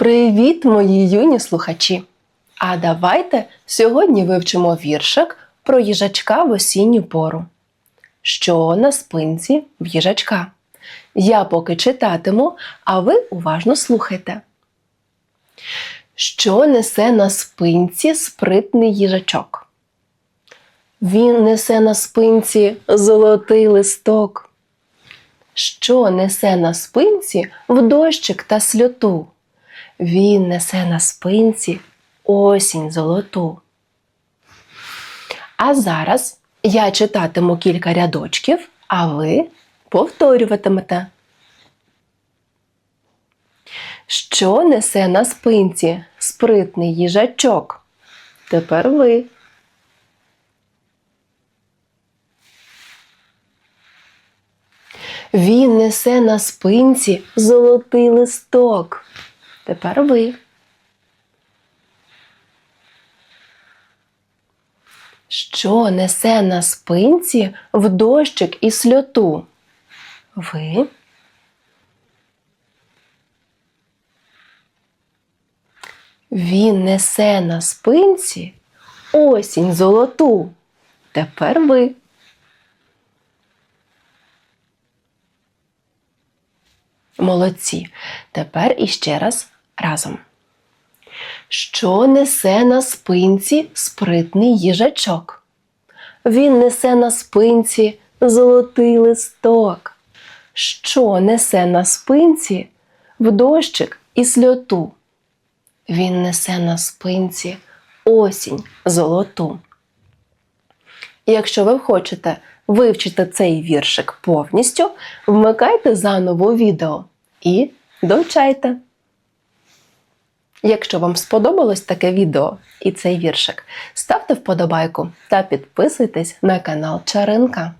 Привіт, мої юні слухачі! А давайте сьогодні вивчимо віршик про їжачка в осінню пору. Що на спинці в їжачка? Я поки читатиму, а ви уважно слухайте. Що несе на спинці спритний їжачок? Він несе на спинці золотий листок. Що несе на спинці в дощик та сльоту? Він несе на спинці осінь золоту. А зараз я читатиму кілька рядочків, а ви повторюватимете. Що несе на спинці спритний їжачок? Тепер ви. Він несе на спинці золотий листок. Тепер ви. Що несе на спинці в дощик і сльоту? Ви. Він несе на спинці осінь золоту. Тепер ви. Молодці. Тепер іще раз разом. Що несе на спинці спритний їжачок? Він несе на спинці золотий листок. Що несе на спинці в дощик і сльоту? Він несе на спинці осінь золоту. Якщо ви хочете вивчити цей віршик повністю, вмикайте заново відео і довчайте. Якщо вам сподобалось таке відео і цей віршик, ставте вподобайку та підписуйтесь на канал Чаринка.